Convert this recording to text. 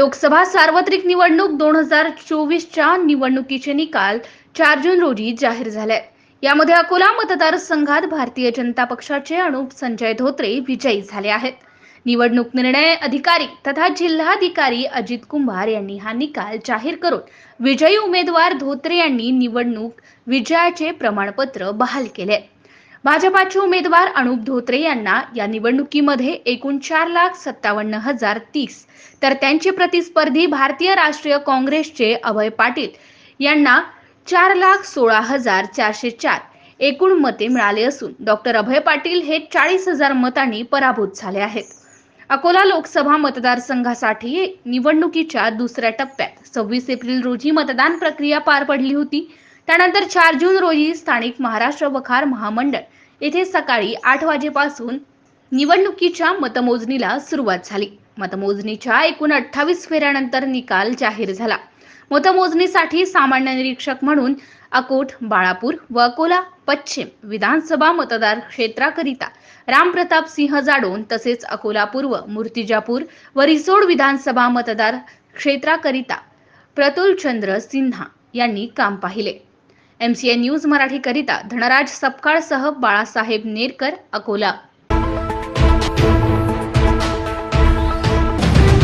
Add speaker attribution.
Speaker 1: लोकसभा सार्वत्रिक निवडणूक दोन हजार चोवीसच्या निवडणुकीचे निकाल चार जून रोजी जाहीर झाले. यामध्ये अकोला मतदारसंघात भारतीय जनता पक्षाचे अनुप संजय धोत्रे विजयी झाले आहेत. निवडणूक निर्णय अधिकारी तथा जिल्हाधिकारी अजित कुंभार यांनी हा निकाल जाहीर करून विजयी उमेदवार धोत्रे यांनी निवडणूक विजयाचे प्रमाणपत्र बहाल केले. भाजपाचे उमेदवार अनुप धोत्रे यांना या निवडणुकीमध्ये एकूण चार लाख सत्तावन्न हजार तीस. तर त्यांचे प्रतिस्पर्धी भारतीय राष्ट्रीय काँग्रेसचे अभय पाटील यांना चार लाख सोळा हजार चारशे चार एकूण मते मिळाले असून डॉक्टर अभय पाटील हे चाळीस हजार मतांनी पराभूत झाले आहेत. अकोला लोकसभा मतदारसंघासाठी निवडणुकीच्या दुसऱ्या टप्प्यात सव्वीस एप्रिल रोजी मतदान प्रक्रिया पार पडली होती. त्यानंतर चार जून रोजी स्थानिक महाराष्ट्र वखार महामंडळ येथे सकाळी आठ वाजेपासून निवडणुकीच्या मतमोजणीला सुरुवात झाली. मतमोजणीच्या एकूण अठ्ठावीस फेऱ्यानंतर निकाल जाहीर झाला. मतमोजणीसाठी सामान्य निरीक्षक म्हणून अकोट बाळापूर व अकोला पश्चिम विधानसभा मतदार क्षेत्राकरिता रामप्रताप सिंह जाडोन तसेच अकोला पूर्व मूर्तिजापूर व रिसोड विधानसभा मतदार क्षेत्राकरिता प्रतुलचंद्र सिन्हा यांनी काम पाहिले. एम सी एन न्यूज मराठीकरिता धनराज सपकाळसह बाळासाहेब नेरकर अकोला.